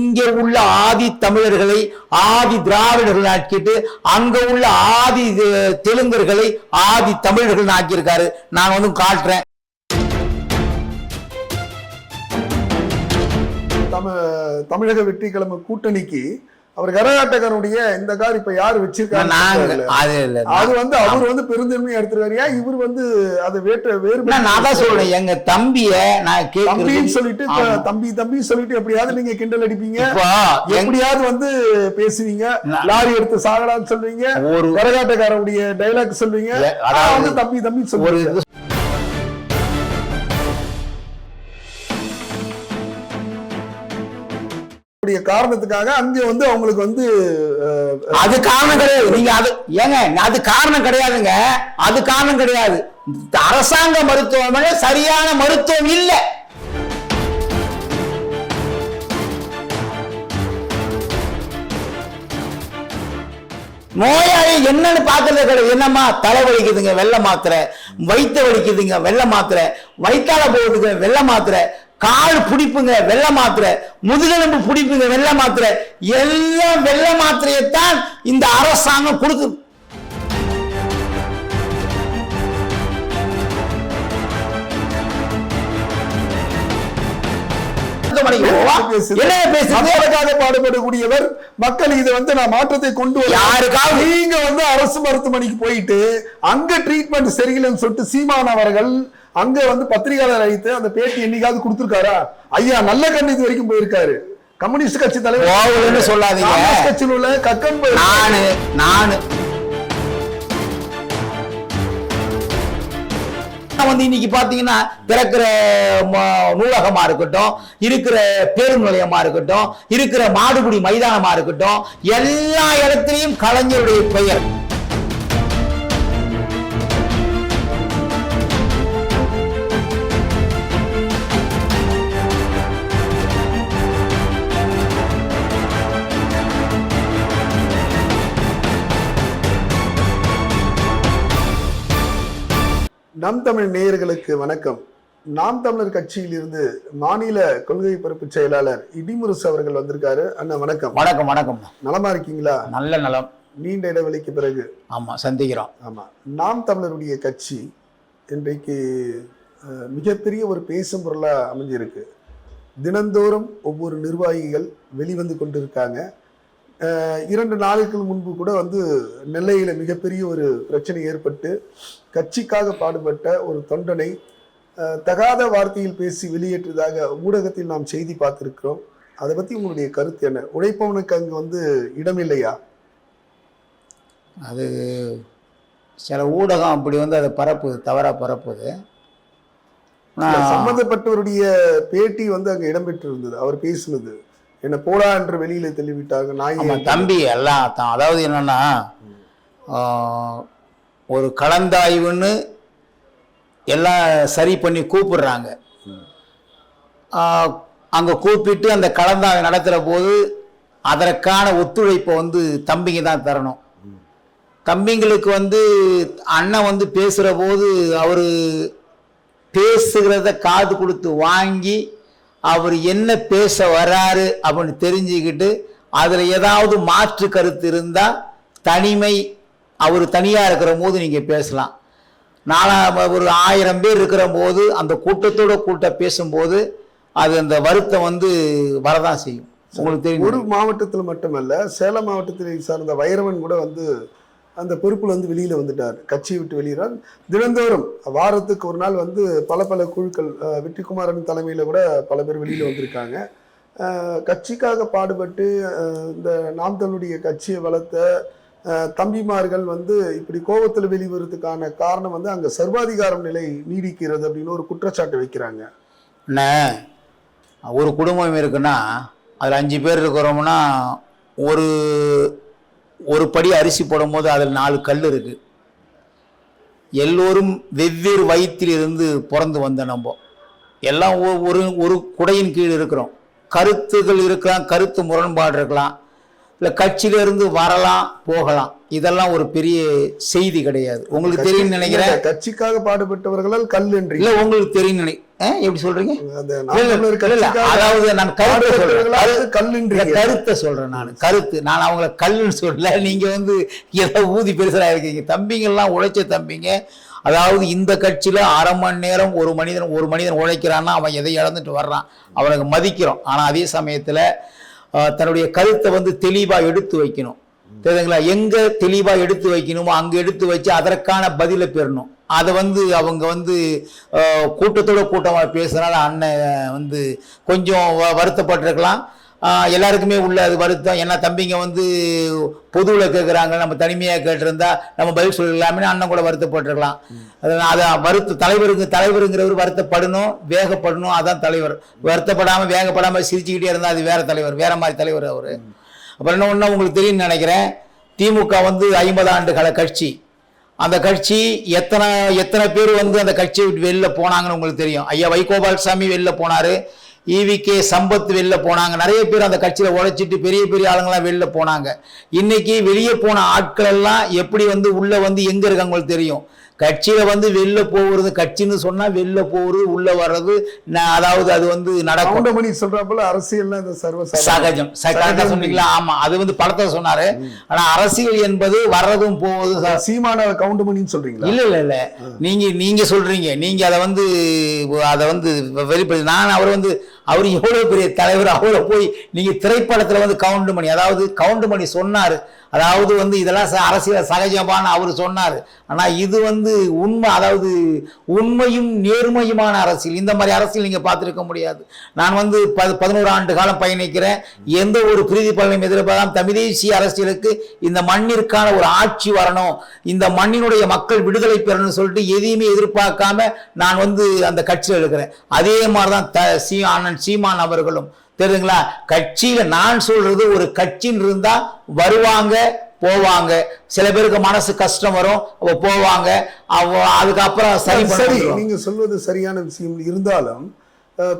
இங்கே உள்ள ஆதி தமிழர்களை ஆதி திராவிடர்கள் ஆக்கிட்டு அங்க உள்ள ஆதி தெலுங்கர்களை ஆதி தமிழர்கள் ஆக்கியிருக்காரு. நான் வந்து காட்டுறேன். தமிழக வெற்றி கிழமை கூட்டணிக்கு அவர் கரகாட்டக்காரனுடைய இந்த கார் இப்ப யாரு வச்சிருக்காங்க அது இல்ல அது வந்து அவர் வந்து பெருந்தன்மையா எடுத்துருக்காரு ஏன் இவர் வந்து அதை வேற்ற வேறு நான் தான் சொல்றேன். எங்க தம்பிய நான் தம்பின்னு சொல்லிட்டு. தம்பி தம்பி சொல்லிட்டு எப்படியாவது நீங்க கிண்டல் அடிப்பீங்க. எப்படியாவது வந்து பேசுவீங்க. லாரி எடுத்து சாகடான்னு சொல்லுவீங்க. ஒரு கரகாட்டக்காரனுடைய டைலாக் அதாவது வந்து தம்பி தம்பி சொல்லுவீங்க இருக்கக்கூடிய காரணத்துக்காக அங்க வந்து அவங்களுக்கு வந்து அது காரணம் கிடையாது. நீங்க அது ஏங்க அது காரணம் கிடையாதுங்க. அது காரணம் கிடையாது. அரசாங்க மருத்துவமனை சரியான மருத்துவம் இல்ல. நோயாளி என்னன்னு பாக்குறது கிடையாது. என்னம்மா தலை வலிக்குதுங்க வெள்ளை மாத்திரை. வயிற்று வலிக்குதுங்க வெள்ளை மாத்திரை. வயிற்றால போகுதுங்க வெள்ளை மாத்திரை. கால் பிடிப்புங்க வெள்ளை மாத்திரை. முதுகெலும்பு பிடிப்புங்க வெள்ளை மாத்திரை. எல்லாம் வெள்ளை மாத்திரையைத்தான் இந்த அரசாங்கம் கொடுக்குது. பாடுபடக்கூடியவர் மக்கள் இதை வந்து நான் மாற்றத்தை கொண்டு வர யாருக்காவது- நீங்க வந்து அரசு மருத்துவமனைக்கு போயிட்டு அங்க ட்ரீட்மெண்ட் சரியில்லைன்னு சொல்லிட்டு சீமான் அவர்கள் அங்க வந்து பத்திரிகையாளர் அழைத்து அந்த பேட்டி என்னைக்காவது கொடுத்திருக்காரா ஐயா நல்ல கண்ணு இது வரைக்கும் போயிருக்காரு கம்யூனிஸ்ட் கட்சி தலைவர் சொல்லாதீங்க. கட்சியில் உள்ள போயிருக்காரு. நானு நானு வந்து இன்னைக்கு பாத்தீங்கன்னா திறக்கிற நூலகமா இருக்கட்டும் இருக்கிற பேருந்து நிலையமா இருக்கட்டும் இருக்கிற மாடுபிடி மைதானமா இருக்கட்டும் எல்லா இடத்துலயும் கலைஞருடைய பெயர் நம் தமிழ் நேயர்களுக்கு வணக்கம். நாம் தமிழர் கட்சியில் இருந்து மாநில கொள்கை பரப்பு செயலாளர் இடிமுரசு அவர்கள் வந்திருக்காரு. அண்ணா வணக்கம். வணக்கம் வணக்கம். நலமா இருக்கீங்களா? நல்ல நலம். நீண்ட இடைவெளிக்கு பிறகு. ஆமா சந்திக்கிறோம். ஆமா. நாம் தமிழருடைய கட்சி இன்றைக்கு மிகப்பெரிய ஒரு பேசும் பொருளா அமைஞ்சிருக்கு. தினந்தோறும் ஒவ்வொரு நிர்வாகிகள் வெளிவந்து கொண்டிருக்காங்க. இரண்டு நாளுக்கு முன்பு கூட வந்து நெல்லையில மிகப்பெரிய ஒரு பிரச்சனை ஏற்பட்டு கட்சிக்காக பாடுபட்ட ஒரு தொண்டனை தகாத வார்த்தையில் பேசி வெளியேற்றதாக ஊடகத்தில் நாம் செய்தி பார்த்திருக்கிறோம். அதை பத்தி உங்களுடைய கருத்து என்ன? உழைப்பவனுக்கு அங்கு வந்து இடமில்லையா? அது சில ஊடகம் அப்படி வந்து அதை பரப்புது தவறா பரப்புது. சம்பந்தப்பட்டவருடைய பேட்டி வந்து அங்க இடம்பெற்று இருந்தது அவர் பேசினது என்ன போடா என்று வெளியில தள்ளிவிட்டாங்க நாய் தம்பி எல்லாம் தான். அதாவது என்னன்னா ஒரு கலந்தாய்வுன்னு எல்லாம் சரி பண்ணி கூப்பிடுறாங்க. அங்கே கூப்பிட்டு அந்த கலந்தாய்வு நடத்துகிற போது அதற்கான ஒத்துழைப்பை வந்து தம்பிங்க தான் தரணும். தம்பிங்களுக்கு வந்து அண்ணன் வந்து பேசுகிற போது அவர் பேசுகிறத காது கொடுத்து வாங்கி அவர் என்ன பேச வராரு அப்படின்னு தெரிஞ்சுக்கிட்டு அதில் ஏதாவது மாற்று கருத்து இருந்தால் தனிமை அவர் தனியாக இருக்கிற போது நீங்கள் பேசலாம். நாலா ஒரு ஆயிரம் பேர் இருக்கிற போது அந்த கூட்டத்தோட கூட்ட பேசும்போது அது அந்த வருத்தம் வந்து வரதான் செய்யும். உங்களுக்கு தெரியும்? ஒரு மாவட்டத்தில் மட்டுமல்ல சேலம் மாவட்டத்தை சார்ந்த வைரவன் கூட வந்து அந்த பொறுப்பில் வந்து வெளியில் வந்துட்டார். கட்சியை விட்டு வெளியிறார். தினந்தோறும் வாரத்துக்கு ஒரு நாள் வந்து பல பல குழுக்கள் வெற்றிக்குமாரன் தலைமையில் கூட பல பேர் வெளியில் வந்திருக்காங்க. கட்சிக்காக பாடுபட்டு இந்த நாம் தமிழுடைய கட்சியை வளர்த்த தம்பிமார்கள் வந்து இப்படி கோபத்தில் வெளிவரதுக்கான காரணம் வந்து அங்கே சர்வாதிகாரம் நிலை நீடிக்கிறது அப்படின்னு ஒரு குற்றச்சாட்டு வைக்கிறாங்க. என்ன ஒரு குடும்பம் இருக்குன்னா அதில் அஞ்சு பேர் இருக்கிறோம்னா ஒரு ஒரு படி அரிசி போடும்போது அதில் நாலு கல் இருக்கு. எல்லோரும் வெவ்வேறு வயிற்றிலிருந்து பிறந்து வந்த நம்ம. எல்லாம் ஒ- ஒரு ஒரு குடையின் கீழ் இருக்கிறோம். கருத்துகள் இருக்கலாம் கருத்து முரண்பாடு இருக்கலாம். இல்லை கட்சியிலிருந்து வரலாம் போகலாம். இதெல்லாம் ஒரு பெரிய செய்தி கிடையாது. உங்களுக்கு தெரியும் நினைக்கிறேன். கட்சிக்காக பாடுபட்டவர்களால் கல் என்று. இல்லை உங்களுக்கு தெரியும் நினை எப்படி சொல்றீங்க? அதாவது நான் கருத்தை சொல்றேன். இல்ல, கருத்தை சொல்றேன் நான். கருத்து. நான் அவங்கள கல்லுன்னு சொல்லல. நீங்க வந்து ஏதோ ஊதி பெருசா இருக்கீங்க. தம்பிங்கெல்லாம் உழைச்ச தம்பிங்க. அதாவது இந்த கட்சியில அரை மணி நேரம் ஒரு மனிதன் ஒரு மனிதன் உழைக்கிறான்னா அவன் எதை இழந்துட்டு வர்றான்? அவனுக்கு மதிக்கிறோம். ஆனா அதே சமயத்துல தன்னுடைய கருத்தை வந்து தெளிவாக எடுத்து வைக்கணும். தெரியுதுங்களா? எங்க தெளிவாக எடுத்து வைக்கணுமோ அங்கே எடுத்து வச்சு அதற்கான பதிலை பெறணும். அதை வந்து அவங்க வந்து கூட்டத்தோட கூட்டமாக பேசுறதுனால அண்ணன் வந்து கொஞ்சம் வ- வருத்தப்பட்டிருக்கலாம். எல்லாருக்குமே உள்ள அது வருத்தம். ஏன்னா தம்பிங்க வந்து பொதுவில் கேட்குறாங்க நம்ம தனிமையாக கேட்டிருந்தா நம்ம பதில் சொல்லலாமே அண்ணன் கூட வருத்தப்பட்டிருக்கலாம். அதனால் அதை வருத்த தலைவருங்க தலைவருங்கிறவர் வருத்தப்படணும் வேகப்படணும். அதான் தலைவர். வருத்தப்படாமல் வேகப்படாமல் சிரிச்சுக்கிட்டே இருந்தால் அது வேறு தலைவர் வேறு மாதிரி தலைவர் அவர். அப்புறம் என்ன ஒன்று உங்களுக்கு தெரியும்னு நினைக்கிறேன். திமுக வந்து ஐம்பது ஆண்டு கால கட்சி. அந்த கட்சி எத்தனை எத்தனை பேர் வந்து அந்த கட்சியை விட்டு வெளில போனாங்கன்னு உங்களுக்கு தெரியும். ஐயா வைகோபால்சாமி வெளில போனார். ஈவிகே சம்பத் வெளில போனாங்க. நிறைய பேர் அந்த கட்சியில் உழைச்சிட்டு பெரிய பெரிய ஆளுங்களாம் வெளில போனாங்க. இன்னைக்கு வெளியே போன ஆட்கள் எல்லாம் எப்படி வந்து உள்ள வந்து எங்க இருக்காங்க உங்களுக்கு தெரியும். கட்சியில வந்து வெளில போகிறது கட்சின்னு சொன்னா வெளில போகிறது உள்ள வர்றது அதாவது அது வந்து நடக்கும். கவுண்டமணி சொல்றாப்புல அரசியல்னா இந்த சர்வசாதாரண சகஜம். ச- கரெக்டா சொன்னீங்களா? ஆமா. அது வந்து படத்தை சொன்னாரு. ஆனா அரசியல் என்பது வர்றதும் போவதும் சீமான கவுண்டமணின்னு சொல்றீங்களா? இல்ல இல்ல இல்ல. நீங்க நீங்க சொல்றீங்க. நீங்க அதை வந்து அதை வந்து வெளிப்படுத்தி நான் அவர் வந்து அவர் எவ்வளவு பெரிய தலைவர் அவரை போய் நீங்க திரைப்படத்துல வந்து கவுண்ட் மணி அதாவது கவுண்ட் மணி சொன்னாரு. அதாவது வந்து இதெல்லாம் ச- அரசியல் சகஜமான அவர் சொன்னார். ஆனால் இது வந்து உண்மை அதாவது உண்மையும் நேர்மையுமான அரசியல். இந்த மாதிரி அரசியல் நீங்கள் பார்த்துருக்க முடியாது. நான் வந்து ப- பதினோரு ஆண்டு காலம் பயணிக்கிறேன். எந்த ஒரு பிரீதி பலனையும் எதிர்பார்க்காம தமிழ் தேசிய அரசியலுக்கு இந்த மண்ணிற்கான ஒரு ஆட்சி வரணும். இந்த மண்ணினுடைய மக்கள் விடுதலை பெறணும்னு சொல்லிட்டு எதையுமே எதிர்பார்க்காம நான் வந்து அந்த கட்சியில் இருக்கிறேன். அதே மாதிரி தான் த சீ அண்ணன் சீமான் அவர்களும். தெரியுதுங்களா? கட்சியில நான் சொல்றது ஒரு கட்சின்னு இருந்தா வருவாங்க போவாங்க. சில பேருக்கு மனசு கஷ்டம் வரும் அவ போவாங்க. அவ அதுக்கப்புறம் சரி சரி நீங்க சொல்வது சரியான விஷயம் இருந்தாலும்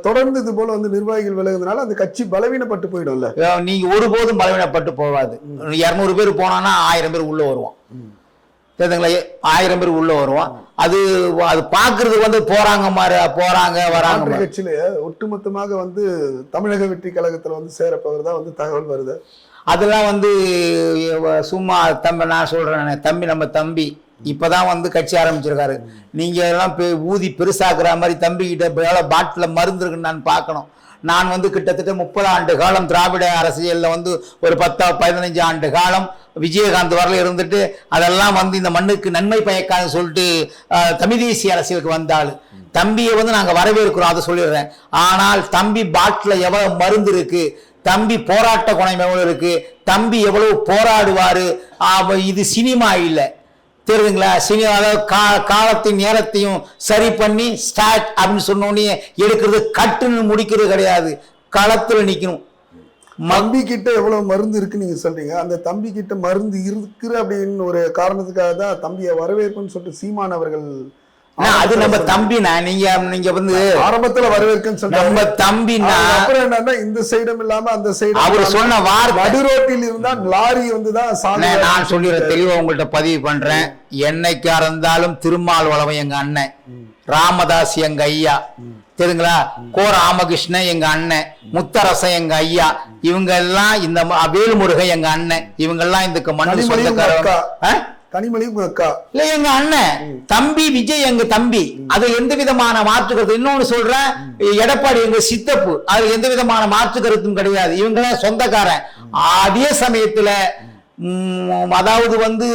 தொடர்ந்து இது போல வந்து நிர்வாகிகள் விலகுறதுனால அந்த கட்சி பலவீனப்பட்டு போயிடும்ல. நீங்க ஒருபோதும் பலவீனப்பட்டு போகாது. இரநூறு பேர் போனான்னா ஆயிரம் பேர் உள்ள வருவோம். தெரியுதுங்களா எ- ஆயிரம் பேர் உள்ள வருவோம். அது அது பாக்குறது வந்து போறாங்க மாதிரி போறாங்க வராங்க. கட்சியில ஒட்டுமொத்தமாக வந்து தமிழக வெற்றி கழகத்துல வந்து சேரப்பவர் தான் வந்து தகவல் வருது. அதெல்லாம் வந்து சும்மா தம்பி நான் சொல்றேன் தம்பி நம்ம தம்பி இப்பதான் வந்து கட்சி ஆரம்பிச்சிருக்காரு. நீங்க எல்லாம் ஊதி பெருசாக்குற மாதிரி தம்பி கிட்ட எவ்வளவு பாட்டில மருந்து இருக்குன்னு நான் பார்க்கணும். நான் வந்து கிட்டத்தட்ட முப்பது ஆண்டு காலம் திராவிட அரசியலில் வந்து ஒரு பத்தா பதினஞ்சு ஆண்டு காலம் விஜயகாந்த் வரல இருந்துட்டு அதெல்லாம் வந்து இந்த மண்ணுக்கு நன்மை பயக்காதுன்னு சொல்லிட்டு தமிழ் தேசிய அரசியலுக்கு வந்தாள். தம்பியை வந்து நாங்கள் வரவேற்கிறோம் அதை சொல்லிடுறேன். ஆனால் தம்பி பாட்டில் எவ்வளோ மருந்து இருக்குது தம்பி போராட்ட குணம் எவ்வளோ இருக்குது தம்பி எவ்வளவு போராடுவார் இது சினிமா இல்லை. தெரியுதுங்களா? சினிமா அதாவது கா காலத்தின் நேரத்தையும் சரி பண்ணி ஸ்டார்ட் அப்படின்னு சொன்னோடனே எடுக்கிறது கட்டுன்னு முடிக்கிறது கிடையாது. களத்தில் நிற்கணும் மம்பி கிட்ட எவ்வளவு மருந்து இருக்குன்னு நீங்க சொல்றீங்க? அந்த தம்பி கிட்ட மருந்து இருக்குது அப்படின்னு ஒரு காரணத்துக்காக தான் தம்பியை வரவேற்புன்னு சொல்லிட்டு சீமான் அவர்கள் அது நம்ம தம்பினா நீங்க நீங்க வந்து ஆரம்பத்துல வரவேற்குன்னு நம்ம தம்பினா அப்புறம் என்னன்னா இந்த சைடும் இல்லாம அந்த சைடும் அவர் சொன்ன வார்த்தை. நடு ரோட்டில் இருந்தா லாரி வந்து தான் நான் சொல்லிடுறேன் தெளிவா உங்கள்ட்ட பதிவு பண்றேன். என்னைக்கா இருந்தாலும் திருமால் வளவன் எங்க அண்ணன். ராமதாஸ் எங்க ஐயா. தெரியுங்களா? கோ ராமகிருஷ்ணன் எங்க அண்ணன். முத்தரசன் எங்க ஐயா. இவங்க எல்லாம் இந்த வேல்முருகன் எங்க அண்ணன். இவங்க எல்லாம் இதுக்கு மண்ணு சொந்தக்காரங்க அக்கா. ஆ? கனிமொழி உங்க அக்கா. இல்ல எங்க அண்ணன் தம்பி விஜய் எங்க தம்பி. அது எந்த விதமான மாற்று கருத்து இன்னொன்னு சொல்றேன் எடப்பாடி எங்க சித்தப்பு அது எந்த விதமான மாற்று கருத்தும் கிடையாது. இவங்க சொந்தக்காரன். அதே சமயத்துல அதாவது வந்து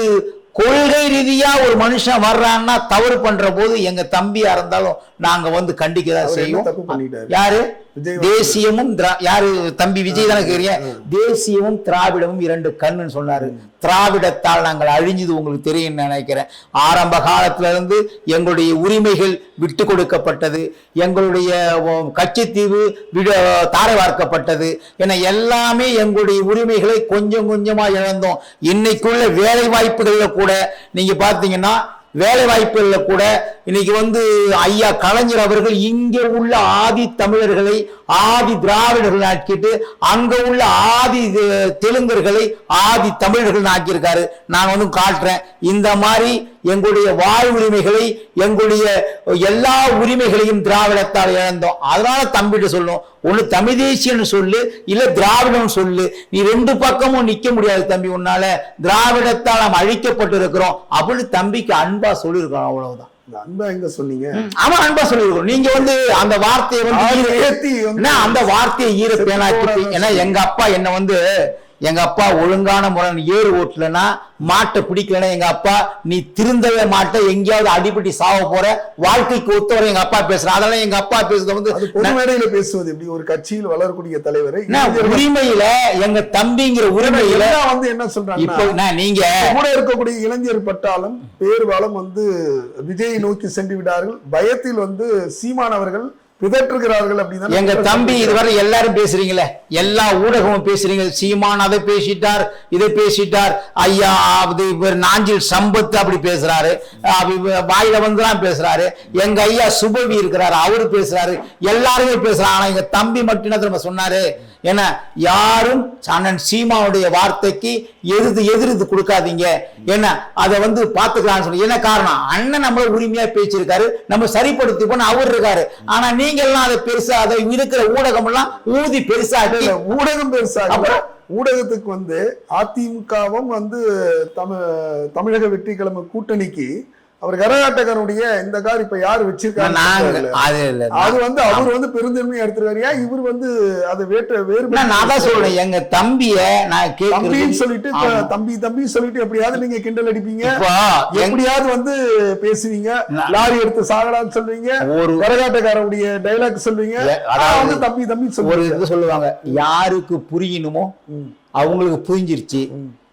கொள்கை ரீதியா ஒரு மனுஷன் வர்றான்னா தவறு பண்ற போது எங்க தம்பியா இருந்தாலும் நாங்க வந்து கண்டிக்க தான் செய்வோம். யாரு? தேசியமும் யாரு தம்பி விஜய் தானே கேக்குறீங்க? தேசியமும் திராவிடமும் இரண்டு கண்ணுன்னு சொன்னாரு. திராவிடத்தால் நாங்கள் அழிஞ்சது உங்களுக்கு தெரியும் நினைக்கிறேன். ஆரம்ப காலத்துல இருந்து எங்களுடைய உரிமைகள் விட்டு கொடுக்கப்பட்டது. எங்களுடைய கட்சித்தீவு விட தாரை வார்க்கப்பட்டது. என எல்லாமே எங்களுடைய உரிமைகளை கொஞ்சம் கொஞ்சமா இழந்தோம். இன்னைக்குள்ள வேலை வாய்ப்புகள்ல கூட நீங்க பாத்தீங்கன்னா வேலை வாய்ப்புகளில் கூட இன்னைக்கு வந்து ஐயா கலைஞர் அவர்கள் இங்கே உள்ள ஆதி தமிழர்களை ஆதி திராவிடர்கள் ஆக்கிட்டு அங்கே உள்ள ஆதி தெலுங்கர்களை ஆதி தமிழர்கள் ஆக்கியிருக்காரு. நான் வந்து காட்டுறேன். இந்த மாதிரி எங்களுடைய வாழ் உரிமைகளை எங்களுடைய எல்லா உரிமைகளையும் திராவிடத்தால் இழந்தோம். அதனால தம்பிட்டு சொல்லும். ஒன்று தமிழ் தேசியன்னு சொல்லு இல்லை திராவிடம் சொல்லு. நீ ரெண்டு பக்கமும் நிற்க முடியாது தம்பி உன்னால. திராவிடத்தால் நாம் அழிக்கப்பட்டு இருக்கிறோம் அப்படின்னு தம்பிக்கு அன்பா சொல்லியிருக்கோம் அவ்வளவுதான். இந்த அன்பா எங்க சொன்னீங்க? ஆமா அன்பா சொல்லியிருக்கோம் நீங்க வந்து அந்த வார்த்தையை வந்து அந்த வார்த்தையை ஈர பேனாக்கி ஏன்னா எங்க அப்பா என்ன வந்து எங்க அப்பா ஒழுங்கான முறை ஏறு ஓட்டலனா மாட்டை பிடிக்கலன்னா எங்க அப்பா நீ திருந்தவே மாட்ட எங்கேயாவது அடிபடி சாவ போற வாழ்க்கைக்கு ஒத்தவரை எங்க அப்பா பேசுறான் அதெல்லாம் எங்க அப்பா பேசுறது வந்து பொது மேடையில பேசுவது எப்படி? ஒரு கட்சியில் வளரக்கூடிய தலைவரை உரிமையில எங்க தம்பிங்கிற உரிமையில வந்து என்ன இப்போ சொல்றாங்க நான் நீங்க கூட இருக்கக்கூடிய இளைஞர் பட்டாலும் பேர்வாலம் வந்து விஜயை நோக்கி சென்று விடார்கள் பயத்தில் வந்து சீமானவர்கள் பிதற்றுகிறார்கள் அப்படின்னு எங்க தம்பி இதுவரை எல்லாரும் பேசுறீங்களே? எல்லா ஊடகமும் பேசுறீங்க சீமான் அதை பேசிட்டார் இதை பேசிட்டார். ஐயா அது இவர் நாஞ்சில் சம்பத் அப்படி பேசுறாரு. வாயில வந்துதான் பேசுறாரு. எங்க ஐயா சுபவி இருக்கிறாரு அவரு பேசுறாரு. எல்லாருமே பேசுறாங்க ஆனா எங்க தம்பி மட்டும் தெரியுமா சொன்னாரு? ஏன்னா யாரும் அண்ணன் சீமாவுடைய வார்த்தைக்கு எதிர்த்து எதிர்த்து கொடுக்காதீங்க. ஏன்னா அதை வந்து பாத்துக்கலாம்னு சொல்லி. என்ன காரணம்? அண்ணன் நம்ம உரிமையா பேசியிருக்காரு. நம்ம சரிப்படுத்தி போன அவர் இருக்காரு. ஆனா நீங்க எல்லாம் அதை பெருசா அதை இருக்கிற ஊடகம் எல்லாம் ஊதி பெருசா ஊடகம் பெருசாக அப்புறம்? ஊடகத்துக்கு வந்து அதிமுகவும் வந்து தமிழ் தமிழக வெற்றி கிழமை கூட்டணிக்கு அவர் கரகாட்டக்காரனுடைய இந்த கார் இப்ப யார் வச்சிருக்காங்க அது இல்ல அது வந்து அவர் வந்து பெருந்தன்மையா எடுத்துருக்காரு. ஏன் இவர் வந்து அதை வேற்ற வேறு நான் தான் சொல்றேன். எங்க தம்பிய நான் தம்பின்னு சொல்லிட்டு தம்பி தம்பி சொல்லிட்டு எப்படியாவது நீங்க கிண்டல் அடிப்பீங்க? எப்படியாவது வந்து பேசுவீங்க? லாரி எடுத்து சாகடான்னு சொல்லுவீங்க? ஒரு கரகாட்டக்காரனுடைய டைலாக் சொல்லுவீங்க? அதாவது தம்பி தம்பி சொல்லுவாங்க. யாருக்கு புரியணுமோ அவங்களுக்கு புரிஞ்சிருச்சு.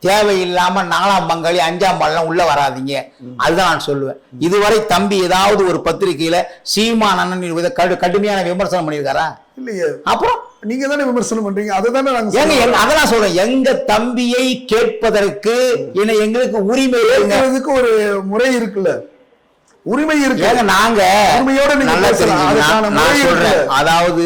தேவையில்லாம நாலாம் பங்காளி அஞ்சாம் பாலாம் உள்ள வராதீங்க. அதுதான் நான் சொல்லுவேன். இதுவரை தம்பி ஏதாவது ஒரு பத்திரிகையில சீமான் அண்ணன் இதை கடு கடுமையான விமர்சனம் பண்ணியிருக்காரா? இல்லையே. அப்புறம்? நீங்க தானே விமர்சனம் பண்றீங்க. அதை தானே நாங்க ஏங்க அதெல்லாம் சொல்றேன். எங்க தம்பியை கேட்பதற்கு என்ன எங்களுக்கு உரிமை ஒரு முறை இருக்குல்ல. உரிமை இருக்கு. நாங்க உரிமையோட. அதாவது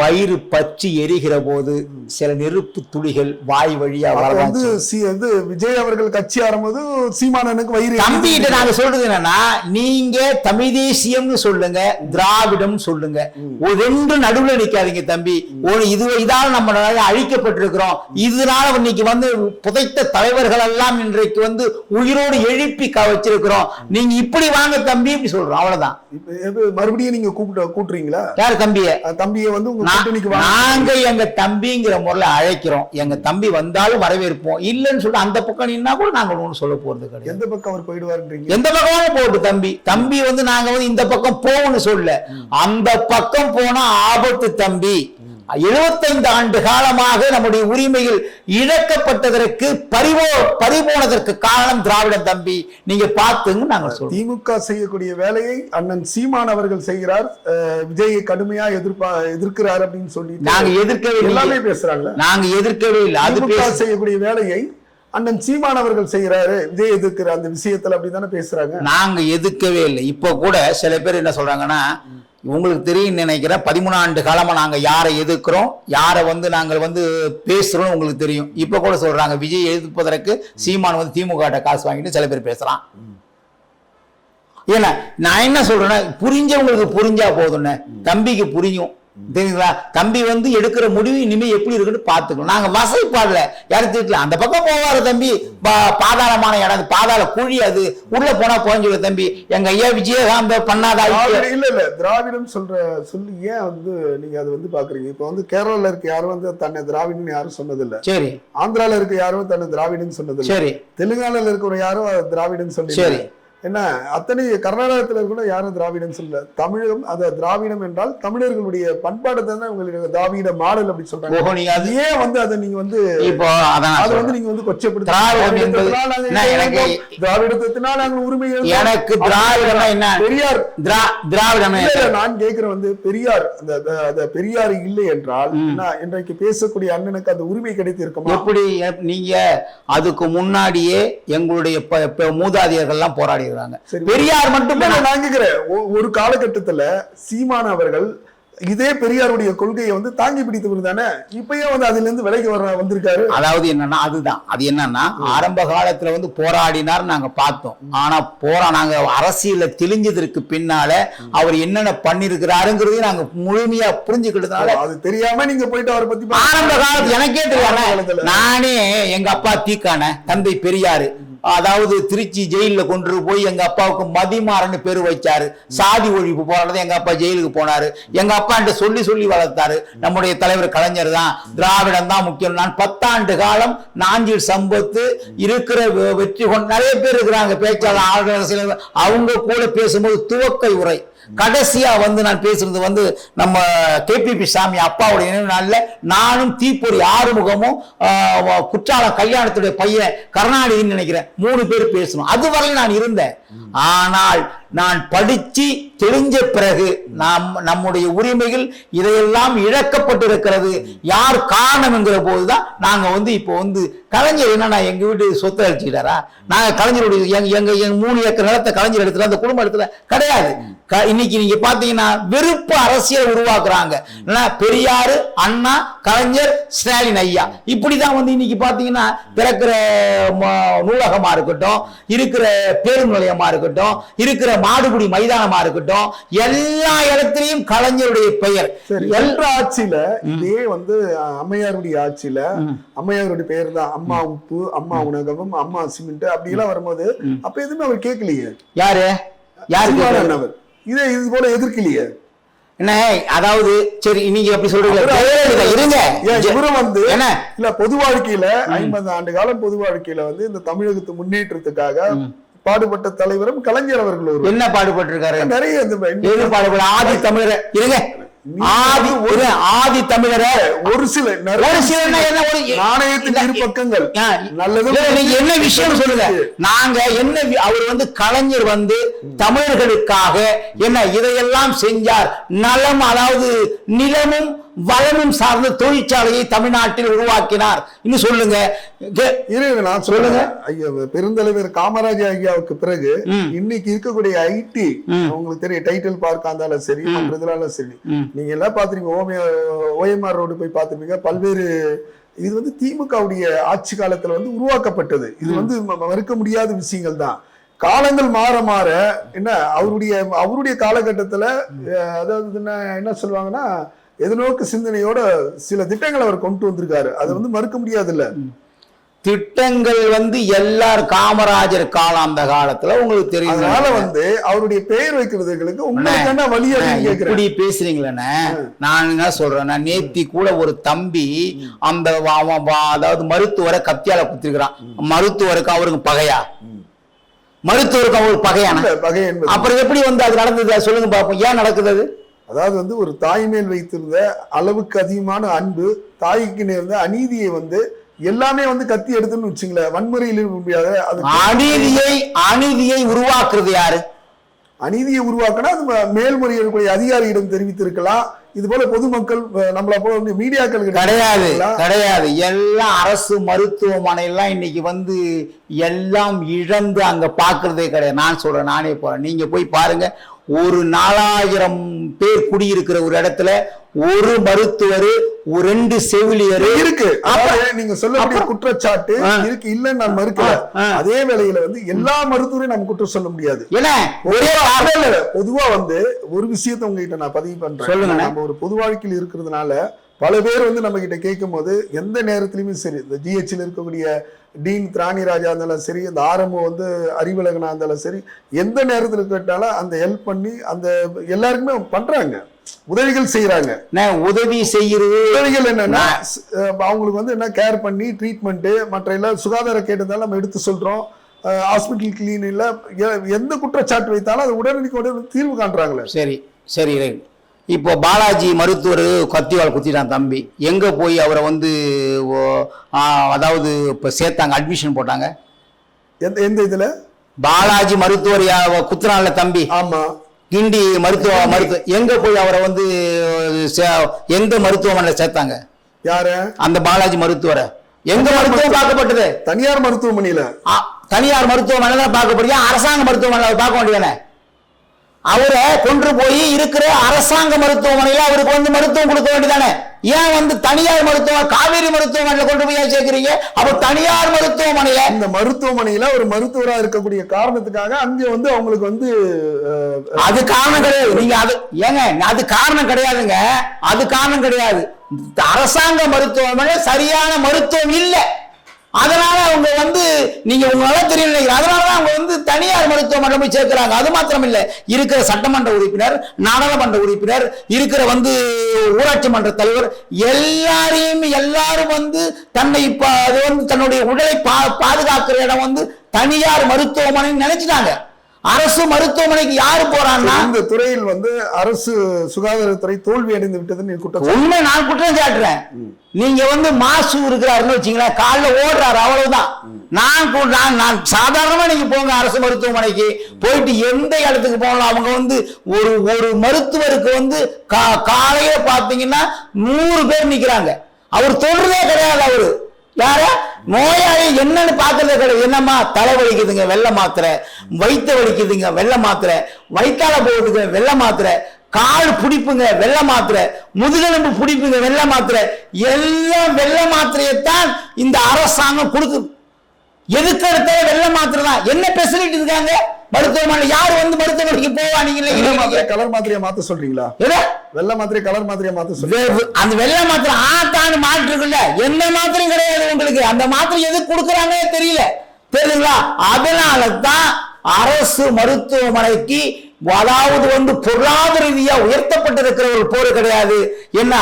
வயிறு பற்றி எரிகிற போது சில நெருப்பு துளிகள் வாய் வழியா வந்து வந்து விஜய் அவர்கள் கட்சி ஆரம்பிது சீமானனுக்கு வயிறு தம்பிகிட்ட நாங்க சொல்றது என்னன்னா நீங்க தமிழ் தேசியம்னு சொல்லுங்க திராவிடம் சொல்லுங்க. ஒரு ரெண்டு நடுவுல நிக்காதீங்க தம்பி. ஒரு இது இதால நம்ம அழிக்கப்பட்டிருக்கிறோம். இதனால இன்னைக்கு வந்து புதைத்த தலைவர்கள் எல்லாம் இன்றைக்கு வந்து உயிரோடு எழுப்பி வச்சிருக்கிறோம். நீங்க இப்படி வாங்க தம்பி. இப்படி சொல்றோம் அவ்வளவுதான். மறுபடியும் நீங்க கூப்பிட்டு கூட்டுறீங்களா? யார் தம்பிய? தம்பியை வந்து உங்க கூட்டணிக்கு நாங்க எங்க தம்பிங்கிற முறையில அழைக்கிறோம். எங்க தம்பி வந்தாலும் வரவேற்போம். இல்லைன்னு சொல்லிட்டு அந்த பக்கம் நின்னா கூட நாங்க ஒண்ணும் சொல்ல போறது கிடையாது. எந்த பக்கம் அவர் போயிடுவாருன்றீங்க? எந்த பக்கமும் போட்டு தம்பி? தம்பி வந்து நாங்க வந்து இந்த பக்கம் போகணும்னு சொல்ல அந்த பக்கம் போனா ஆபத்து தம்பி. எழுபத்தைந்து ஆண்டு காலமாக நம்முடைய உரிமைகள் இழக்கப்பட்டதற்கு பறிபோ பறிபோனதற்கு காரணம் திராவிடம் தம்பி. நீங்க பார்த்துங்க நாங்க சொல்றோம். திமுக செய்யக்கூடிய வேலையை அண்ணன் சீமான் அவர்கள் செய்கிறார். விஜயை கடுமையா எதிர்ப்பா எதிர்க்கிறார் அப்படின்னு சொல்லி நாங்க எதிர்க்கவே எல்லாமே பேசுறாங்க நாங்க எதிர்க்கவே இல்லை. அது செய்யக்கூடிய வேலையை அண்ணன் சீமான் அவர்கள் செய்கிறாரு. விஜய் எதிர்க்கிற அந்த விஷயத்துல அப்படிதானே பேசுறாங்க. நாங்க எதிர்க்கவே இல்லை. இப்போ கூட சில பேர் என்ன சொல்றாங்கன்னா உங்களுக்கு தெரியும் நினைக்கிறேன். பதிமூணு ஆண்டு காலமாக நாங்கள் யாரை எதிர்க்கிறோம் யாரை வந்து நாங்கள் வந்து பேசுகிறோம்னு உங்களுக்கு தெரியும். இப்போ கூட சொல்கிறாங்க விஜய் எதிர்ப்பதற்கு சீமான் வந்து திமுக காசு வாங்கிட்டு சில பேர் பேசுகிறான் ஏன்னா நான் என்ன சொல்கிறேன்னா புரிஞ்சவங்களுக்கு புரிஞ்சா போதும்ண்ணே தம்பிக்கு புரியும். தெரியுங்களா? தம்பி வந்து எடுக்கிற முடிவு இனிமே எப்படி இருக்குன்னு பார்த்துக்கணும். நாங்க வசைப்பாடல யாரும் திட்டல அந்த பக்கம் போவாரு தம்பி. பாதாளமான இடம் பாதாள குழி அது. உள்ள போனா போஞ்சுல தம்பி. எங்க ஐயா விஜயகாந்த் பண்ணாத இல்ல இல்ல. திராவிடம் சொல்ற சொல்லி ஏன் வந்து நீங்க அதை வந்து பாக்குறீங்க இப்ப வந்து கேரளால இருக்க யாரும் வந்து தன்னை திராவிடன் யாரும் சொன்னதில்ல. சரி. ஆந்திரால இருக்க யாரும் தன்னை திராவிடன் சொன்னதில்ல. சரி. தெலுங்கானால இருக்கிற யாரும் திராவிடன் சொல்லி சரி. என்ன அத்தனை கர்நாடகத்துல கூட யாரும் திராவிடம் சொல்லல. தமிழகம் அது திராவிடம் என்றால் தமிழர்களுடைய பண்பாடு தானே உங்களுக்கு திராவிட மாடல் அப்படி சொல்றாங்க. நீங்க அது ஏன் வந்து அதை நீங்க வந்து இப்போ அதை. வந்து நீங்க வந்து கொச்சப்படுத்தி திராவிடம் திராவிடத்தினால் நாங்கள் உரிமை. எனக்கு திராவிடம்னா என்ன? பெரியார். திரா திராவிடம்னா இல்ல, என்ன? இல்ல, நான் கேட்கிறேன் வந்து பெரியார். அந்த அந்த- அந்த பெரியார் இல்லை என்றால் என்ன, இன்றைக்கு பேசக்கூடிய அண்ணனுக்கு அந்த உரிமை கிடைத்து இருக்குமா எப்படி எப்- நீங்க அதுக்கு முன்னாடியே எங்களுடைய மூதாதையர்கள்லாம் போராடி சரி. பெரியார் மட்டும் நான் கேட்கிறேன் ஒரு காலகட்டத்துல சீமான் அவர்கள் இதே பெரியாருடைய கொள்கையை வந்து தாங்கி பிடித்தவர் தானே? இப்பயே வந்து அதுல இருந்து விலைக்கு வர வந்திருக்காரு. அதாவது என்னன்னா அதுதான். அது என்னன்னா ஆரம்ப காலத்துல வந்து போராடினார் நாங்க பார்த்தோம். ஆனா போரா நாங்க அரசியல்ல தெளிஞ்சதற்கு பின்னால அவர் என்னென்ன பண்ணிருக்கிறாருங்கிறதையும் நாங்க முழுமையா புரிஞ்சுக்கிட்டதுனால அது தெரியாம நீங்க போயிட்டு அவரை பத்தி ஆரம்ப காலத்து எனக்கே தெரியாம. காலத்துல. நானே எங்க அப்பா தீக்கான தந்தை பெரியாரு. அதாவது திருச்சி ஜெயிலில் கொண்டு போய் எங்க அப்பாவுக்கு மதிமாறன்னு பேர் வச்சாரு. சாதி ஒழிப்பு போராட்டம் எங்க அப்பா ஜெயிலுக்கு போனாரு. எங்க அப்பா சொல்லி சொல்லி வளர்த்தாரு. நம்முடைய தலைவர் கலைஞர் தான். திராவிடம் தான் முக்கியம். நான் பத்தாண்டு காலம் நாஞ்சில் சம்பத்து இருக்கிற வெ- வெற்றி கொண்டு நிறைய பேர் இருக்கிறாங்க. பேச்சாளர் ஆளுநர் அவங்க கூட பேசும்போது துவக்கை உரை. கடைசியா வந்து நான் பேசுறது வந்து நம்ம கேபிபி சாமி அப்பாவுடைய நினைவு நாள்ல நானும் தீப்பொறி ஆறுமுகமும் ஆஹ், குற்றாலம் கல்யாணத்துடைய பையன் கருணாநிதினு நினைக்கிறேன். மூணு பேர் பேசணும். அதுவரை நான் இருந்தேன். ஆனால் நான் படிச்சு தெரிஞ்ச பிறகு நாம் நம்முடைய உரிமைகள் இதையெல்லாம் இழக்கப்பட்டிருக்கிறது. யார் காரணம் என்கிற போதுதான் நாங்கள் வந்து இப்போ வந்து கலைஞர் என்னன்னா எங்கள் வீட்டு சொத்தை அழிச்சுக்கிட்டாரா? நாங்கள் கலைஞருடைய எங்க எங்கள் எங்கள் மூணு ஏக்கர் நிலத்தை கலைஞர் இடத்துல அந்த குடும்ப இடத்துல கிடையாது. க- இன்னைக்கு நீங்கள் பார்த்தீங்கன்னா வெறுப்பு அரசியல் உருவாக்குறாங்க. என்ன, பெரியாரு அண்ணா கலைஞர் ஸ்டாலின் ஐயா. இப்படிதான் வந்து இன்னைக்கு பார்த்தீங்கன்னா திறக்கிற ம- இருக்கட்டும் இருக்கிற பேருந்து நிலையமாக இருக்கட்டும் இருக்கிற மாடுபிடி மைதானமா இருக்கட்டும் எல்லா இடத்துலயும் கலைஞருடைய பெயர். சரி. எல்- என்ற ஆட்சியில இதே வந்து அம்மையாருடைய ஆட்சியில அம்மையாருடைய பெயர் தான் அம்மா உப்பு அம்மா உணவகம் அம்மா சிமெண்ட் அப்படி எல்லாம் வரும்போது அப்ப எதுவுமே அவர் கேட்கலையே. யாரு? யாரு இதை இது போல எதிர்க்கலையே. என்ன அதாவது சரி நீங்க எப்படி சொல்றீங்க இருங்க. இவரும் வந்து என்ன? இல்ல பொது வாழ்க்கையில ஐம்பது ஆண்டு காலம் பொது வாழ்க்கையில வந்து இந்த தமிழகத்து முன்னேற்றத்துக்காக பாடுபட்ட தலைவரும் கலைஞர் அவர்கள் ஒரு என்ன பாடுபட்டு இருக்காரு நிறைய இந்த பாடுபட? ஆதி தமிழர. இருங்க. ஆதி ஒரு ஆதி தமிழர. ஒரு சில ஒரு சில என்ன ஒரு நாணயத்தின் இரு பக்கங்கள் நீங்க என்ன விஷயம் சொல்லுங்க. நாங்க என்ன அவர் வந்து கலைஞர் வந்து தமிழர்களுக்காக என்ன இதையெல்லாம் செஞ்சார்? நலம் அதாவது நிலமும் வளமும் சார்ந்த தொழிற்சாலையை தமிழ்நாட்டில் உருவாக்கினார். இன்னும் சொல்லுங்க. நான் சொல்லுங்க. ஐயா பெருந்தலைவர் காமராஜர் ஐயாவுக்கு பிறகு. இன்னைக்கு இருக்கக்கூடிய ஐடி உங்களுக்கு தெரியும் டைட்டில் பார்க்க இருந்தாலும் சரி மற்ற இதெல்லாம் சரி. நீங்க எல்லாம் பாத்துருங்க ஓமே ஓஎம்ஆர் ரோடு போய் பாத்துருப்பீங்க. பல்வேறு இது வந்து திமுகவுடைய ஆட்சி காலத்துல வந்து உருவாக்கப்பட்டது. இது வந்து மறுக்க முடியாத விஷயங்கள் தான். காலங்கள் மாற மாற என்ன அவருடைய அவருடைய காலகட்டத்துல அதாவது என்ன என்ன சொல்லுவாங்கன்னா எதிர்நோக்கு சிந்தனையோட சில திட்டங்களை அவர் கொண்டு வந்திருக்காரு. அதை வந்து மறுக்க முடியாது இல்ல திட்டங்கள் வந்து எல்லார் காமராஜர் காலம் அந்த காலத்துல உங்களுக்கு தெரியும் அதனால வந்து அவருடைய பெயர் வைக்கிறதுகளுக்கு உங்களுக்கு என்ன வழி இப்படி பேசுறீங்களே நான் என்ன சொல்றேன்னா நேத்தி கூட ஒரு தம்பி அந்த அதாவது மருத்துவரை கத்தியால குத்திருக்கிறான். மருத்துவருக்கு அவருக்கு பகையா? மருத்துவருக்கு அவருக்கு பகையான அப்புறம் எப்படி வந்து அது நடந்தது? சொல்லுங்க பாப்போம். ஏன் நடக்குது அதாவது வந்து ஒரு தாய் மேல் வைத்திருந்த அளவுக்கு அதிகமான அன்பு தாய்க்கு நேர்ந்த அநீதியை வந்து எல்லாமே வந்து கத்தி எடுத்துன்னு வச்சுங்களேன். வன்முறையில் இருக்க முடியாது அது அநீதியை அநீதியை உருவாக்குறது யாரு? அநீதியை உருவாக்கினா அது ம- மேல்முறையீடுடைய அதிகாரியிடம் தெரிவித்திருக்கலாம். இது போல பொதுமக்கள் நம்மள போல வந்து மீடியாக்கள் கிடையாது. கிடையாது. எல்லாம் அரசு மருத்துவமனை எல்லாம் இன்னைக்கு வந்து எல்லாம் இழந்து அங்க பாக்குறதே கிடையாது. நான் சொல்றேன் நானே போறேன். நீங்க போய் பாருங்க ஒரு நாலாயிரம் பேர் குடியிருக்கிற ஒரு இடத்துல ஒரு மருத்துவர் ஒரு ரெண்டு செவிலியர் இருக்கு நீங்க சொல்லக்கூடிய குற்றச்சாட்டு. இருக்கு இல்லைன்னு நான் மறுக்கல. அதே வேளையில வந்து எல்லா மருத்துவரையும் நம்ம குற்றம் சொல்ல முடியாது. பொதுவா வந்து ஒரு விஷயத்த உங்ககிட்ட நான் பதிவு பண்றேன். நம்ம ஒரு பொது வாழ்க்கையில் இருக்கிறதுனால பல பேர் வந்து நம்ம கிட்ட கேட்கும் போது எந்த நேரத்திலுமே சரி இந்த ஜிஹெச்ல இருக்கக்கூடிய டீன் திராணி ராஜா இருந்தாலும் சரி இந்த ஆரம்பம் வந்து அறிவழகனா இருந்தாலும் சரி எந்த நேரத்துல கேட்டாலும் அந்த ஹெல்ப் பண்ணி அந்த எல்லாருக்குமே பண்றாங்க. உதவிகள் செய்யறாங்க உதவி செய்யறது உதவிகள் என்னன்னா அவங்களுக்கு வந்து என்ன கேர் பண்ணி ட்ரீட்மெண்ட் மற்ற எல்லாம் சுகாதார கேட்டதால நம்ம எடுத்து சொல்றோம். ஹாஸ்பிட்டல் கிளீனில் எந்த குற்றச்சாட்டு வைத்தாலும் அது உடனடிக்கு உடனே தீர்வு காண்றாங்களே. சரி சரி ரைட். இப்போ பாலாஜி மருத்துவர் கத்திவால் குத்திட்டான் தம்பி. எங்க போய் அவரை வந்து அதாவது இப்போ சேர்த்தாங்க அட்மிஷன் போட்டாங்க? எந்த எந்த இதுல? பாலாஜி மருத்துவர் குத்துனான்ல தம்பி. ஆமா. கிண்டி மருத்துவ மருத்துவ எங்க போய் அவரை வந்து எந்த மருத்துவமனையில் சேர்த்தாங்க? யார? அந்த பாலாஜி மருத்துவரை. எங்க மருத்துவம் பார்க்கப்பட்டது? தனியார் மருத்துவமனையில? தனியார் மருத்துவமனை தான் பார்க்கப்படுது. அரசாங்க மருத்துவமனை பார்க்க வேண்டியதானே? அவரை கொண்டு போய் இருக்கிற அரசாங்க மருத்துவமனையில அவருக்கு வந்து மருத்துவம் கொடுக்க வேண்டியதானே? ஏன் வந்து தனியார் மருத்துவம் காவேரி மருத்துவமனையில கொண்டு போய் சேர்க்கிறீங்க? அப்ப தனியார் மருத்துவமனையில இந்த மருத்துவமனையில ஒரு மருத்துவரா இருக்கக்கூடிய காரணத்துக்காக அங்க வந்து அவங்களுக்கு வந்து அது காரணம் கிடையாது. நீங்க அது ஏங்க அது காரணம் கிடையாதுங்க. அது காரணம் கிடையாது. அரசாங்க மருத்துவமனை சரியான மருத்துவம் இல்லை. அதனால அவங்க வந்து நீங்க உங்களால தெரியும் நினைக்கிறேன். அதனாலதான் அவங்க வந்து தனியார் மருத்துவமனை போய் சேர்க்கிறாங்க. அது மாத்திரம் இல்ல இருக்கிற சட்டமன்ற உறுப்பினர் நாடாளுமன்ற உறுப்பினர் இருக்கிற வந்து ஊராட்சி மன்ற தலைவர் எல்லாரையும் எல்லாரும் வந்து தன்னை இப்ப அது வந்து தன்னுடைய உடலை பா பாதுகாக்கிற இடம் வந்து தனியார் மருத்துவமனை நினைச்சிட்டாங்க. அரசு மருத்துவமனைக்கு யாரு போறான்னா? இந்த துறையில் வந்து அரசு சுகாதாரத்துறை தோல்வி அடைந்து விட்டதுன்னு குற்றம் உண்மை நான் குற்றம் சாட்டுறேன். நீங்க வந்து மாசு இருக்கிறாருன்னு வச்சீங்களேன் காலைல ஓடுறாரு அவ்வளவுதான். நான் நான் நான் சாதாரணமா நீங்க போங்க அரசு மருத்துவமனைக்கு போயிட்டு எந்த இடத்துக்கு போகலாம் அவங்க வந்து ஒரு ஒரு மருத்துவருக்கு வந்து கா- காலையில பாத்தீங்கன்னா நூறு பேர் நிக்கிறாங்க. அவர் தொடுறதே கிடையாது அவரு. யார? நோயாளி என்னன்னு பார்க்கறதே கிடையாது என்னம்மா தலை வலிக்குதுங்க வெள்ளை மாத்திரை. வயிற்று வலிக்குதுங்க வெள்ளை மாத்திரை. வயிற்றால போகுதுங்க வெள்ளை மாத்திரை. கால் பிடிப்புங்க வெள்ளை மாத்திரை. முதுகெலும்பு பிடிப்புங்க வெள்ளை மாத்திரை. எல்லாம் வெள்ளை மாத்திரையைத்தான் இந்த அரசாங்கம் கொடுக்குது. எதுக்கு எடுத்தாலும் வெள்ளை மாத்திரை தான். என்ன ஃபெசிலிட்டி இருக்காங்க? மருத்துவமனை யார் வந்து மருத்துவமனைக்கு போவா நீங்க மாத்திரை கலர் மாத்திரையா மாத்த சொல்றீங்களா? வெள்ளை மாத்திரை கலர் மாத்திரையா மாத்த சொல்றீங்க அந்த வெள்ளை மாத்திரை ஆத்தான்னு மாற்று இருக்குல்ல எந்த மாத்திரையும் கிடையாது உங்களுக்கு. அந்த மாத்திரை எது கொடுக்குறாங்கன்னே தெரியல. தெரியுங்களா அதனால தான் அரசு மருத்துவமனைக்கு அதாவது வந்து பொருளாதார ரீதியா உயர்த்தப்பட்டிருக்கிற ஒரு போர் கிடையாது. என்ன?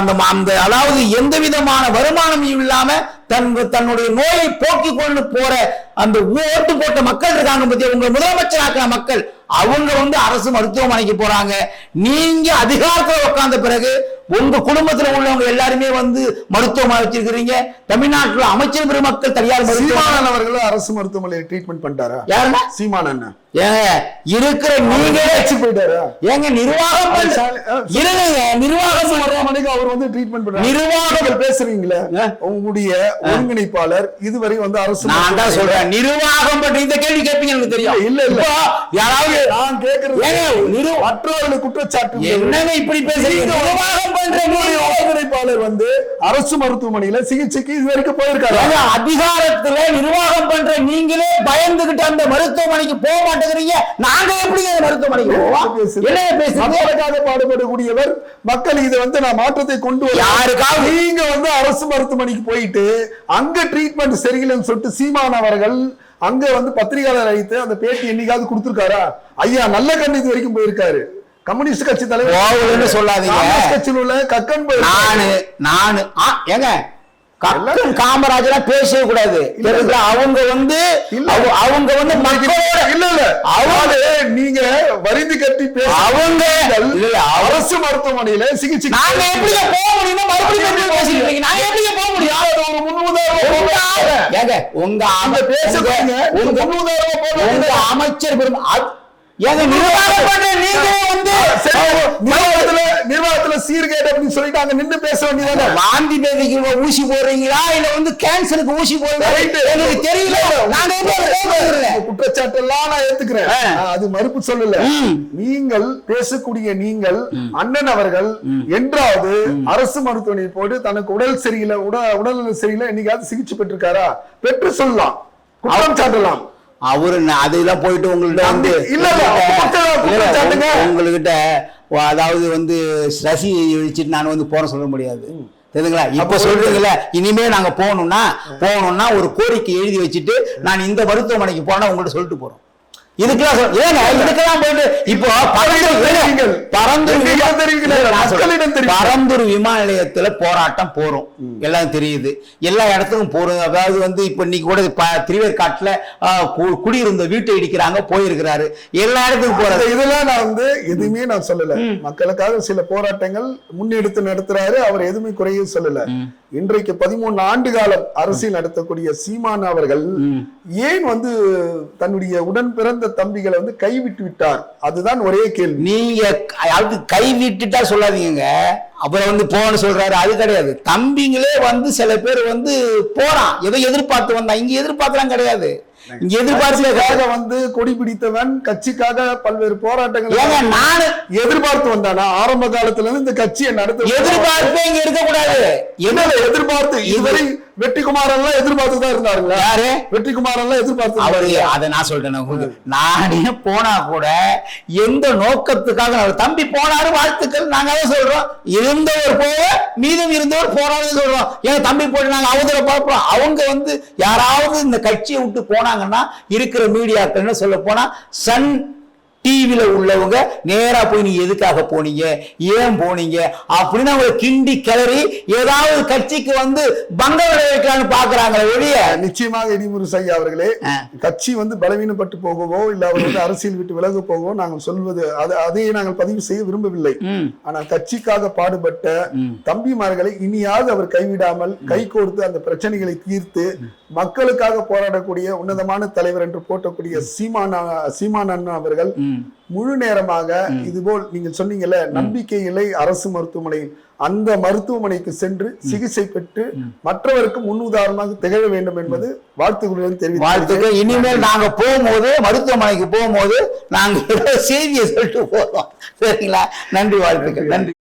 அந்த அந்த அதாவது எந்த விதமான வருமானம் இல்லாம தன் தன்னுடைய நோயை போக்கி கொண்டு போற அந்த ஓட்டு போட்ட மக்கள் இருக்காங்க பத்தியா? உங்க முதலமைச்சராக்கிற மக்கள். அவங்க வந்து அரசு மருத்துவமனைக்கு போறாங்க. நீங்க அதிகாரத்தில் உட்கார்ந்த பிறகு உங்க குடும்பத்துல உள்ளவங்க எல்லாருமே வந்து மருத்துவமனை வச்சிருக்கிறீங்க. தமிழ்நாட்டுல அமைச்சர் பெருமக்கள் தனியார் சீமானன் அவர்கள் அரசு மருத்துவமனையில் ட்ரீட்மெண்ட் பண்ணிட்டாரா? யாருன்னா சீமானன் ஏங்க இருக்கிற நீங்களே போயிட்டாரா? ஏங்க நிர்வாகம் பண்ண- இருங்க நிர்வாகம் மருத்துவமனைக்கு அவர் வந்து ட்ரீட்மெண்ட் பண்றாரு. நிர்வாகம் பேசுறீங்களே. உங்களுடைய ஒருங்கிணைப்பாளர் இதுவரை வந்து அரசு நான் தான் சொல்றேன் நிர்வாகம் பற்றி இந்த கேள்வி கேட்பீங்க எனக்கு தெரியும். இல்ல, இல்ல. யாராவது நான் நிரு- மற்றவர்கள் குற்றச்சாட்டு என்னங்க இப்படி பேசுறீங்க? நிர்வாகம் ஒருங்கிணைப்பாளர் வந்து அரசு மருத்துவமனையில சிகிச்சைக்கு இது வரைக்கும் போயிருக்காரு? அதிகாரத்துல நிர்வாகம் பண்ற நீங்களே பயந்துகிட்டு அந்த மருத்துவமனைக்கு போக மாட்டேங்கிறீங்க. நாங்க எப்படி அந்த மருத்துவமனைக்கு போவோம்? பாடுபடக்கூடியவர் மக்கள் இது வந்து நான் மாற்றத்தை கொண்டு வர யாருக்காவது- நீங்க வந்து அரசு மருத்துவமனைக்கு போயிட்டு அங்க ட்ரீட்மெண்ட் சரியில்லைன்னு சொல்லிட்டு சீமான் அவர்கள் அங்க வந்து பத்திரிகையாளர் அழைத்து அந்த பேட்டி என்னைக்காவது கொடுத்திருக்காரா? ஐயா நல்ல கண்ணு இது வரைக்கும் போயிருக்காரு. கம்யூனிஸ்ட் கட்சி தலைவர் சொல்லாதீங்க. கட்சியில் உள்ள கக்கன். நானு நானு ஏங்க கக்கன் காமராஜரா பேசவே கூடாது? அவங்க வந்து அவங்க வந்து மக்களோட இல்ல இல்ல அவங்க நீங்க வரிந்து கட்டி பேச அவங்க அரசு மருத்துவமனையில சிகிச்சை நாங்க எப்படி போக முடியுமோ மறுபடியும் இருக்கீங்க. நாங்க எப்படி போக முடியும் ஒரு முன்னுதாரணம் ஏங்க உங்க பேசுறீங்க உங்க- முன்னுதாரணம் உங்க. அமைச்சர் பெரும் நிர்வாகத்துல சீர்கேடு அப்படின்னு சொல்லிட்டு அங்க நின்னு பேச வேண்டியதானே வாந்தி. பேதிக்கு ஊசி போடுறீங்களா? இல்ல வந்து கேன்சருக்கு ஊசி போடுறீங்களா. எனக்கு தெரியல. கேட்கறதில்ல? உங்க குற்றச்சாட்டெல்லாம் நான் ஏத்துக்கிறேன். நான் அது மறுப்பு சொல்லல. நீங்கள் பேசக்கூடிய நீங்கள் அண்ணன் அவர்கள் என்றாவது அரசு மருத்துவமனையில் போட்டு தனக்கு உடல் சரியில்லை உடல் உடல்நல சரியில்லை என்னைக்காவது சிகிச்சை பெற்றிருக்காரா? பெற்று சொல்லலாம். குற்றம் சாட்டலாம். அவரு அதெல்லாம் போயிட்டு உங்கள்ட்ட வந்து இல்ல, இல்ல, குற்றம் இல்ல, குற்றம் சாட்டுங்க. உங்க- உங்ககிட்ட வ- அதாவது வந்து ரசி வச்சுட்டு நான் வந்து போற சொல்ல முடியாது. தெரியுதுங்களா? இப்ப சொல்றீங்களா இனிமே நாங்க போகணும்னா போகணும்னா ஒரு கோரிக்கை எழுதி வச்சுட்டு நான் இந்த மருத்துவமனைக்கு போனா உங்கள்ட்ட சொல்லிட்டு போறோம். இதுக்கெல்லாம் ஏங்க இதுக்கெல்லாம் போயிட்டு இப்போ பரந்தூர். பரந்தூர் விமான நிலையத்துல போராட்டம் போறோம். எல்லாம் தெரியுது. எல்லா இடத்துக்கும் போறோம். அதாவது வந்து இப்ப இன்னைக்கு கூட திருவேற்காட்டுல குடியிருந்த வீட்டை இடிக்கிறாங்க போயிருக்கிறாரு. எல்லா இடத்துக்கும் போறாரு இதெல்லாம் நான் வந்து எதுவுமே நான் சொல்லல. மக்களுக்காக சில போராட்டங்கள் முன்னெடுத்து நடத்துறாரு. அவர் எதுவுமே குறைய சொல்லல. இன்றைக்கு பதிமூணு ஆண்டு காலம் அரசியல் நடத்தக்கூடிய சீமான் அவர்கள் ஏன் வந்து தன்னுடைய உடன் பிறந்த தம்பிகளை வந்து கைவிட்டு விட்டார். அதுதான் ஒரே கேள்வி. நீங்க அது கை விட்டுட்டா சொல்லாதீங்க அப்புறம் வந்து போன்னு சொல்றாரு அது கிடையாது. தம்பிங்களே வந்து சில பேர் வந்து போறான். ஏதோ எதிர்பார்த்து வந்தான். இங்க எதிர்பார்த்துலாம் கிடையாது. இங்க எதிர்பார்ப்பு கட்சிக்காக வந்து கொடி பிடித்தவன் கட்சிக்காக பல்வேறு போராட்டங்கள் நானு எதிர்பார்த்து வந்தானா? ஆரம்ப காலத்துல இருந்து இந்த கட்சியை நடத்த எதிர்பார்ப்பே இங்க இருக்கக்கூடாது. என்ன எதிர்பார்த்து? இதுவரை வெற்றிக்குமாரன் எல்லாம் எதிர்பார்த்து தான் இருந்தாருங்களா? யாரு? வெற்றிக்குமாரன் எல்லாம் எதிர்பார்த்து அவரு? அதை நான் சொல்றேன் நானே போனா கூட எந்த நோக்கத்துக்காக அவர் தம்பி போனாரு வாழ்த்துக்கள் நாங்க அதை சொல்றோம். இருந்தவர் போக மீதம் இருந்தவர் போறாருன்னு சொல்றோம். ஏன் தம்பி போட்டு நாங்க அவங்கள பார்ப்போம் அவங்க வந்து யாராவது இந்த கட்சியை விட்டு போனாங்கன்னா இருக்கிற மீடியாக்கள் என்ன சொல்ல போனா சன் டிவில உள்ளவங்க நேரா போய் நீங்க எதுக்காக போனீங்க? ஏன் போனீங்க? அப்படின்னு அவங்க கிண்டி கிளறி ஏதாவது கட்சிக்கு வந்து பங்க விளைவிக்கலாம்னு பாக்குறாங்களே ஒழிய. நிச்சயமாக இடிமுரு ஐயா அவர்களே. கட்சி வந்து பலவீனப்பட்டு போகவோ இல்ல அவர் வந்து அரசியல் விட்டு விலக போகவோ நாங்கள் சொல்வது அது அதையே நாங்கள் பதிவு செய்ய விரும்பவில்லை. ஆனால் கட்சிக்காக பாடுபட்ட. தம்பிமார்களை இனியாவது அவர் கைவிடாமல் கை கோர்த்து அந்த பிரச்சனைகளை தீர்த்து மக்களுக்காக போராடக்கூடிய உன்னதமான தலைவர் என்று போற்றக்கூடிய சீமான் சீமான் அண்ணா அவர்கள் முழு நேரமாக இதுபோல் நீங்கள் சொன்னீங்கல்ல நம்பிக்கை இல்லை அரசு மருத்துவமனையில். அந்த மருத்துவமனைக்கு சென்று சிகிச்சை பெற்று மற்றவருக்கு முன்னுதாரணமாக திகழ வேண்டும் என்பது வாழ்த்துக்களுடன் தெரிவித்து வாழ்த்துக்கள். இனிமேல் நாங்க போகும்போது மருத்துவமனைக்கு போகும்போது நாங்க செய்தியை சொல்லிட்டு போறோம். சரிங்களா? நன்றி வாழ்த்துக்கள். நன்றி.